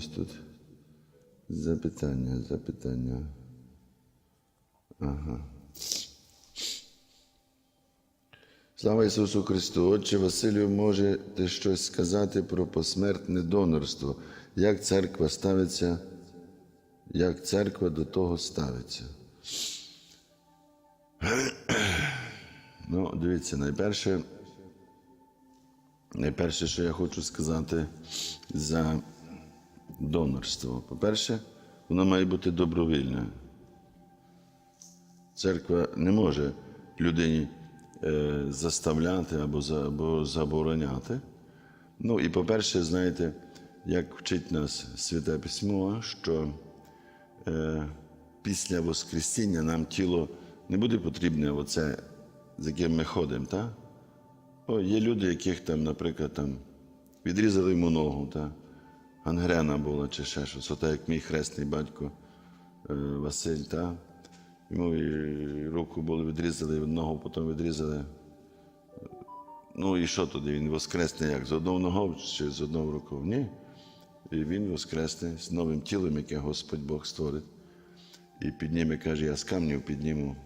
нас тут запитання, запитання. Ага. Слава Ісусу Христу! Отче Василю, можете щось сказати про посмертне донорство? Як церква ставиться, як церква до того ставиться? Ну, дивіться, найперше, найперше, що я хочу сказати за донорство. По-перше, воно має бути добровільне. Церква не може людині е, заставляти або, за, або забороняти. Ну і по-перше, знаєте, як вчить нас Святе Письмо, що е, після Воскресіння нам тіло не буде потрібне, оце, з яким ми ходимо. Та? О, є люди, яких там, наприклад, там, відрізали йому ногу, та? Гангрена була чи ще щось, Ота, як мій хресний батько е, Василь. Та? Йому і руку було відрізали, і ногу потім відрізали. Ну і що тоді? Він воскресне як? З одного ногою чи з одного рукою? Ні. І він воскресне з новим тілом, яке Господь Бог створить. І підніме, каже, я з камнів підніму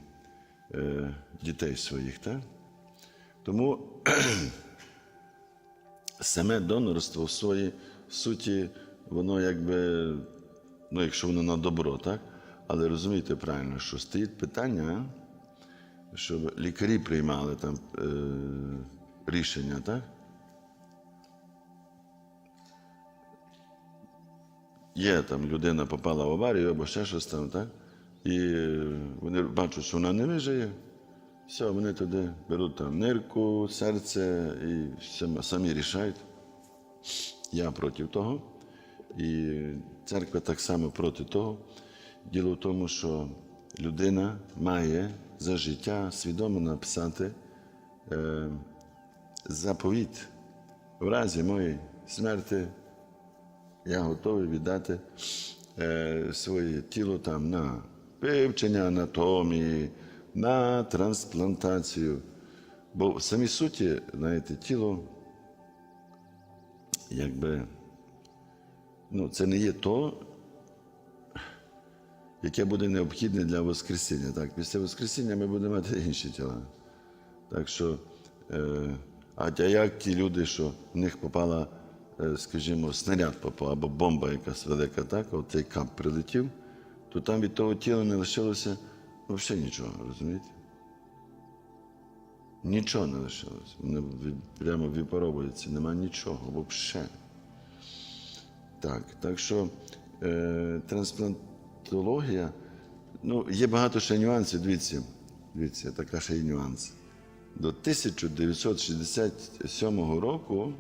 е, дітей своїх. Так? Тому саме донорство в своїй суті, воно якби, ну, якщо воно на добро, так? Але розумієте правильно, що стоїть питання, щоб лікарі приймали там е, рішення, так? Є там людина попала в аварію або ще щось там, так? І вони бачать, що вона не вижиє. Все, вони туди беруть там нирку, серце і самі рішають. Я проти того. І церква так само проти того. Діло в тому, що людина має за життя свідомо написати е, заповіт. В разі моєї смерті я готовий віддати е, своє тіло там на вивчення анатомії, на трансплантацію. Бо в самій суті, знаєте, тіло, якби, ну, це не є то, яке буде необхідне для Воскресіння. Так, після Воскресіння ми будемо мати інші тіла. Так що, е, а як ті люди, що в них попала, е, скажімо, снаряд попав, або бомба якась велика, так, от цей кап прилетів, то там від того тіла не лишилося взагалі нічого, розумієте? Нічого не лишилося. Воно від- прямо випаровується, нема нічого взагалі. Так, так що е, трансплантологія, ну, є багато ще нюансів, дивіться, дивіться, така ще й нюанс. До 1967 року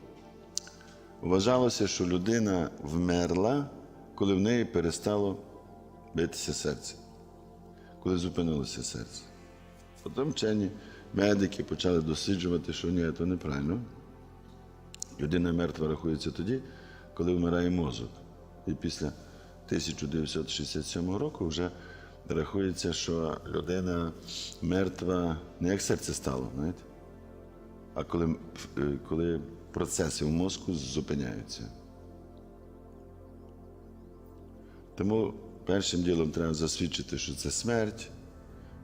вважалося, що людина вмерла, коли в неї перестало битися серце, коли зупинилося серце. Потім вчені медики почали досліджувати, що ні, це неправильно. Людина мертва рахується тоді, коли вмирає мозок. І після 1967 року вже рахується, що людина мертва не як серце стало, знаєте, а коли, е, коли процеси в мозку зупиняються. Тому першим ділом треба засвідчити, що це смерть.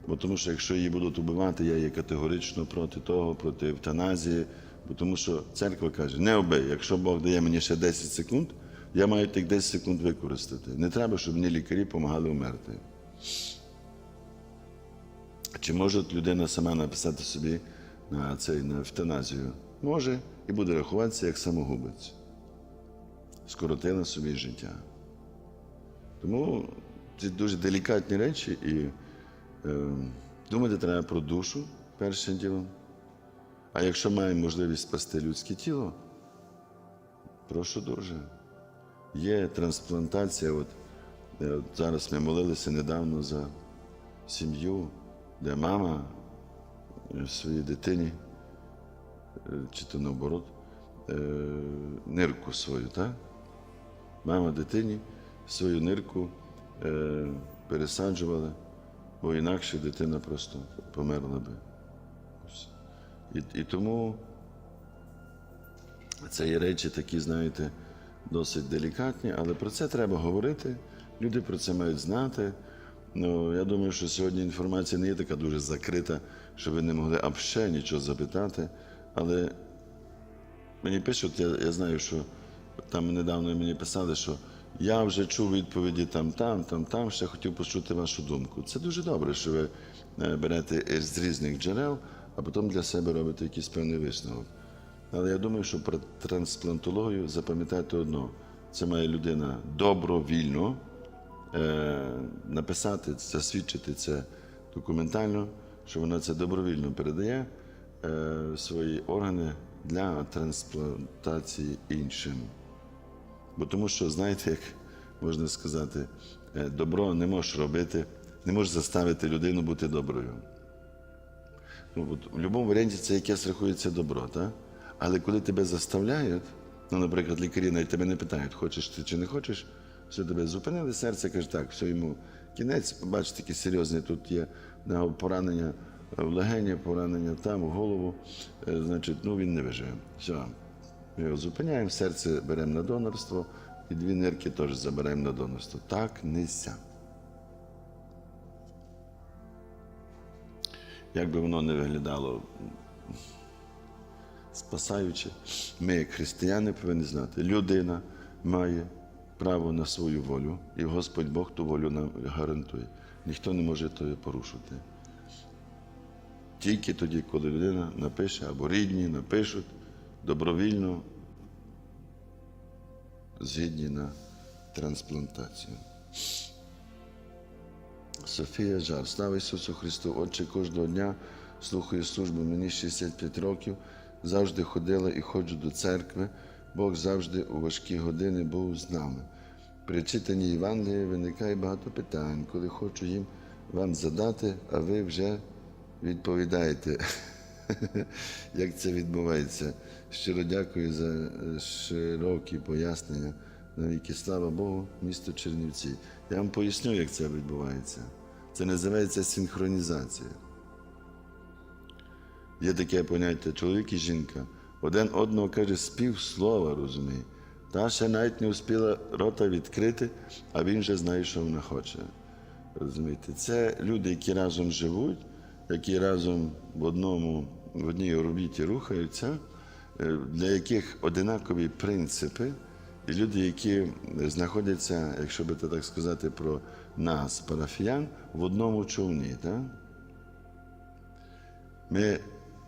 Бо тому що якщо її будуть убивати, я є категорично проти того, проти евтаназії. Бо тому що церква каже, не обий, якщо Бог дає мені ще 10 секунд, я маю тих 10 секунд використати. Не треба, щоб мені лікарі допомагали вмерти. Чи може людина сама написати собі на цей на евтаназію? Може, і буде рахуватися як самогубець. Скоротила собі життя. Тому це дуже делікатні речі, і думати треба про душу першим ділом. А якщо маємо можливість спасти людське тіло, прошу дуже. Є трансплантація. От, е, от зараз ми молилися недавно за сім'ю, де мама е, своїй дитині, е, чи то наоборот, е, нирку свою, так? Мама дитині свою нирку е, пересаджувала, бо інакше дитина просто померла би. І, і тому це є речі такі, знаєте, досить делікатні, але про це треба говорити. Люди про це мають знати. Ну, я думаю, що сьогодні інформація не є така дуже закрита, що ви не могли а нічого запитати. Але мені пишуть, я, я знаю, що там недавно мені писали, що я вже чув відповіді там, там, там, там, ще хотів почути вашу думку. Це дуже добре, що ви е, берете з різних джерел, а потім для себе робите якийсь певний висновок. Але я думаю, що про трансплантологію запам'ятайте одно: це має людина добровільно е, написати, засвідчити це документально, що вона це добровільно передає е, свої органи для трансплантації іншим. Бо тому що, знаєте, як можна сказати, е, добро не можеш робити, не можеш заставити людину бути доброю. Ну, от, в будь-якому варіанті це якесь рахується добро, так? Але коли тебе заставляють, ну, наприклад, лікарі навіть тебе не питають, хочеш ти чи не хочеш, все тебе зупинили серце, каже, так, все йому кінець, бачите, такі серйозні тут є поранення в легені, поранення там, в голову, е, значить, ну він не виживе. Все. Ми його зупиняємо, серце беремо на донорство, і дві нирки теж заберемо на донорство. Так нельзя. Як би воно не виглядало спасаючи, ми, як християни, повинні знати, людина має право на свою волю, і Господь Бог ту волю нам гарантує. Ніхто не може того порушити. Тільки тоді, коли людина напише або рідні напишуть добровільно згідні на трансплантацію. Софія Жар, слава Ісусу Христу, Отче кожного дня слухаю службу, мені 65 років, завжди ходила і ходжу до церкви. Бог завжди у важкі години був з нами. При читанні Євангелія виникає багато питань, коли хочу їм вам задати, а ви вже відповідаєте, як це відбувається. Щиро дякую за е, широкі пояснення. Навіки слава Богу, місто Чернівці. Я вам поясню, як це відбувається. Це називається синхронізація. Є таке поняття чоловік і жінка. Один одного каже спів слова, розуміє. Та ще навіть не успіла рота відкрити, а він вже знає, що вона хоче. Розумієте? Це люди, які разом живуть, які разом в одному, в одній орбіті рухаються, е, для яких одинакові принципи, і люди, які знаходяться, якщо би так сказати, про нас, парафіян, в одному човні. Так? Ми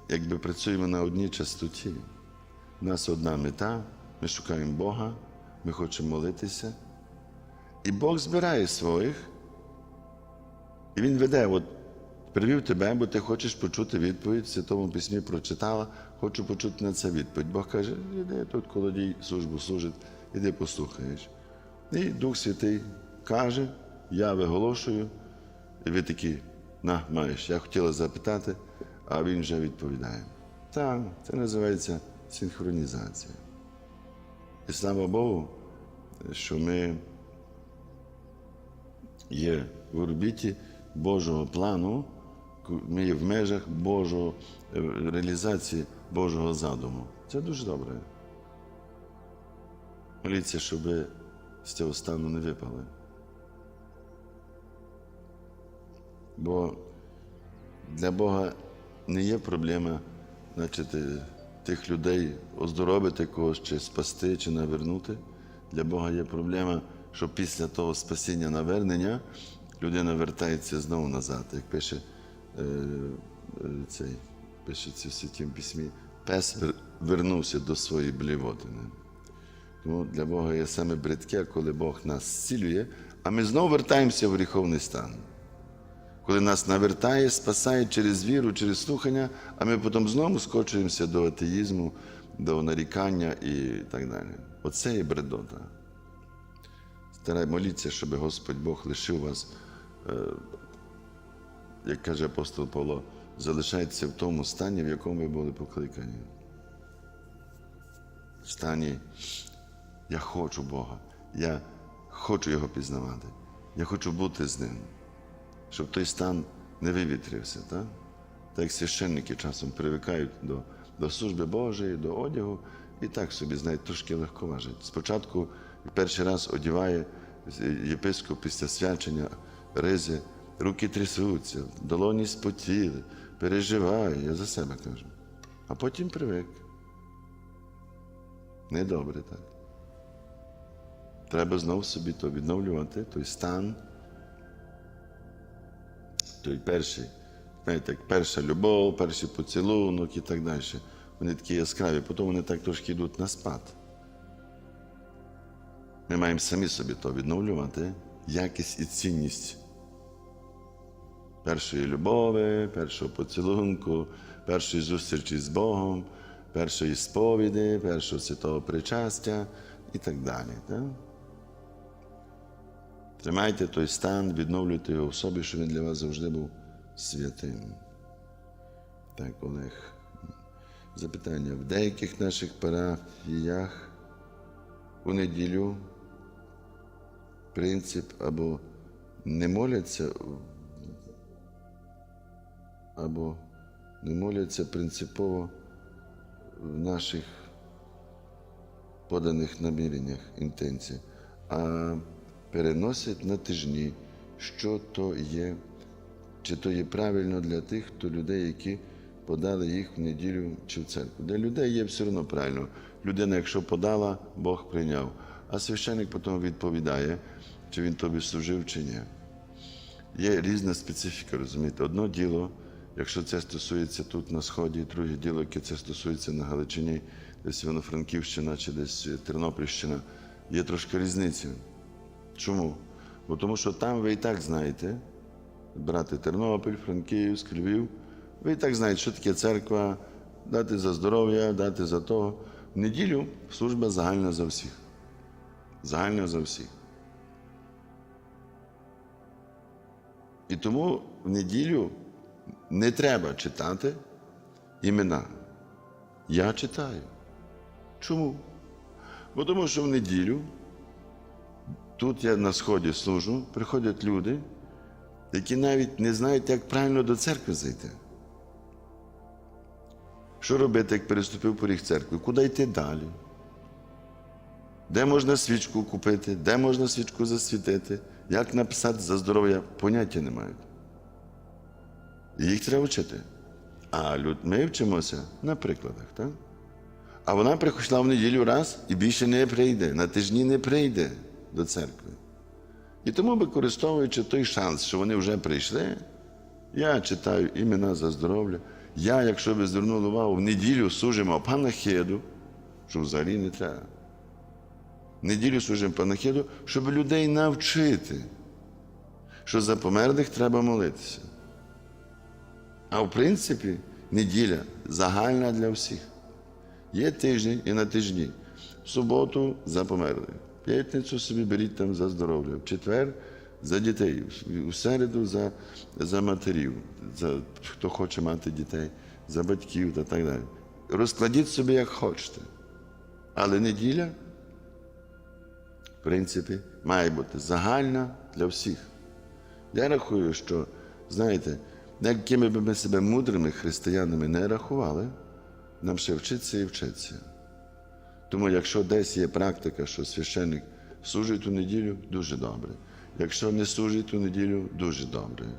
якби працюємо на одній частоті. У нас одна мета, ми шукаємо Бога, ми хочемо молитися. І Бог збирає своїх, і Він веде, от привів тебе, бо ти хочеш почути відповідь, в Святому Письмі прочитала, хочу почути на це відповідь. Бог каже, іди тут колодій службу служить, іди послухаєш. І Дух Святий каже, я виголошую, і ви такі, на, маєш, я хотіла запитати, а він вже відповідає. Так, це називається синхронізація. І слава Богу, що ми є в орбіті Божого плану, ми є в межах Божого е, реалізації Божого задуму. Це дуже добре. Моліться, щоб з цього стану не випали. Бо для Бога не є проблема, значить, е, тих людей оздоровити когось, чи спасти, чи навернути. Для Бога є проблема, що після того спасіння навернення людина вертається знову назад, як пише цей, пишеться в святім письмі, пес вернувся до своєї блівотини. Тому для Бога є саме бридке, коли Бог нас зцілює, а ми знову вертаємося в гріховний стан. Коли нас навертає, спасає через віру, через слухання, а ми потім знову скочуємося до атеїзму, до нарікання і так далі. Оце є бредота. Старай моліться, щоб Господь Бог лишив вас, е, як каже апостол Павло, залишайтеся в тому стані, в якому ви були покликані. В стані я хочу Бога, я хочу Його пізнавати, я хочу бути з Ним щоб той стан не вивітрився. Так, так як священники часом привикають до, до служби Божої, до одягу, І так собі, знаєте, трошки легковажить. Спочатку перший раз одіває єпископ після свячення ризи, руки трясуться, долоні спотіли, переживає, я за себе кажу. А потім привик. Недобре так. Треба знов собі то відновлювати, той стан, той перший, знаєте, як перша любов, перший поцілунок і так далі. Вони такі яскраві, потім вони так трошки йдуть на спад. Ми маємо самі собі то відновлювати, якість і цінність першої любові, першого поцілунку, першої зустрічі з Богом, першої сповіді, першого святого причастя і так далі. Так? Тримайте той стан, відновлюйте його в собі, щоб він для вас завжди був святим. Так, Олег. Запитання. В деяких наших парафіях у неділю принцип або не моляться, або не моляться принципово в наших поданих наміреннях інтенцій, а переносять на тижні, що то є, чи то є правильно для тих, хто людей, які подали їх в неділю чи в церкву. Для людей є все одно правильно. Людина, якщо подала, Бог прийняв. А священник потім відповідає, чи він тобі служив, чи ні. Є різна специфіка, розумієте. Одно діло, якщо це стосується тут на Сході, друге діло, яке це стосується на Галичині, десь Івано-Франківщина чи десь Тернопільщина, є трошки різниця. Чому? Бо тому що там ви і так знаєте, брати Тернопіль, Франківськ, Львів, ви і так знаєте, що таке церква, дати за здоров'я, дати за того. В неділю служба загальна за всіх. Загальна за всіх. І тому в неділю не треба читати імена. Я читаю. Чому? Бо тому що в неділю тут я на сході служу, приходять люди, які навіть не знають, як правильно до церкви зайти. Що робити, як переступив поріг церкви? Куди йти далі? Де можна свічку купити, де можна свічку засвітити, як написати за здоров'я, поняття не мають. Їх треба вчити. А ми вчимося на прикладах. Так? А вона прийшла в неділю раз і більше не прийде, на тижні не прийде до церкви. І тому, використовуючи той шанс, що вони вже прийшли, я читаю імена за здоров'я. Я, якщо ви звернули увагу, в неділю служимо панахиду, що взагалі не треба. В неділю служимо панахиду, щоб людей навчити, що за померлих треба молитися. А в принципі, неділя загальна для всіх. Є тиждень і на тижні. В суботу за померлих. П'ятницю собі беріть там за здоров'я, в четвер за дітей, у середу за, за матерів, за хто хоче мати дітей, за батьків та так далі. Розкладіть собі, як хочете. Але неділя, в принципі, має бути загальна для всіх. Я рахую, що, знаєте, якими б ми себе мудрими християнами не рахували, нам ще вчитися і вчитися. Тому, якщо десь є практика, що священник служить у неділю, дуже добре. Якщо не служить у неділю, дуже добре.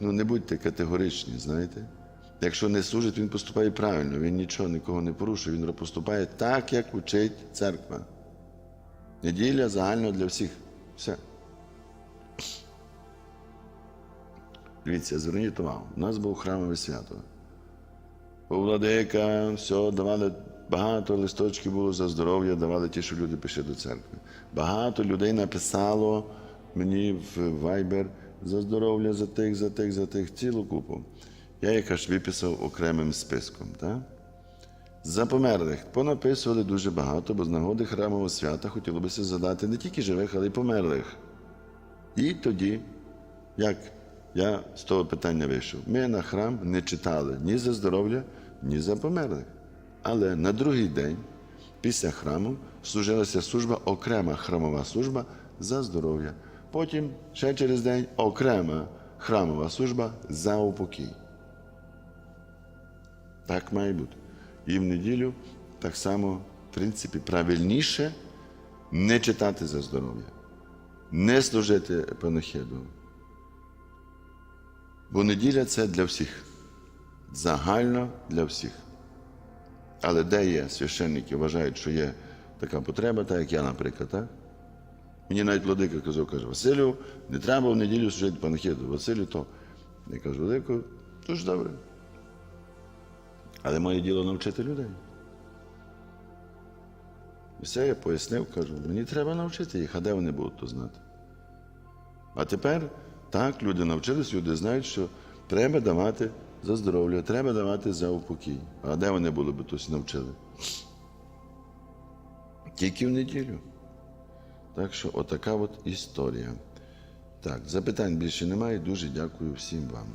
Ну, не будьте категоричні, знаєте. Якщо не служить, він поступає правильно, він нічого нікого не порушує, він поступає так, як учить церква. Неділя загально для всіх. Все. Дивіться, зверніть увагу. У нас був храмове свято. У владика, все, давали багато листочків було за здоров'я, давали ті, що люди пішли до церкви. Багато людей написало мені в Viber за здоров'я, за тих, за тих, за тих, цілу купу. Я їх аж виписав окремим списком. Так? За померлих понаписували дуже багато, бо з нагоди храмового свята хотілося задати не тільки живих, але й померлих. І тоді, як я з того питання вийшов, ми на храм не читали ні за здоров'я, ні за померлих. Але на другий день, після храму, служилася служба, окрема храмова служба за здоров'я. Потім ще через день окрема храмова служба за упокій. Так має бути. І в неділю так само, в принципі, правильніше не читати за здоров'я, не служити панахиду. Бо неділя це для всіх, загально для всіх. Але де є священники, вважають, що є така потреба, так як я, наприклад. Так? Мені навіть владика казав, каже, Василю, не треба в неділю служити панахиду. Василю, то. Я кажу, Владико, дуже добре. Але моє діло навчити людей. І все, я пояснив, кажу, мені треба навчити їх, а де вони будуть то знати. А тепер так, люди навчились, люди знають, що треба давати за здоров'я, треба давати за упокій. А де вони були би тось навчили? Тільки в неділю. Так що отака от історія. Так, запитань більше немає. Дуже дякую всім вам.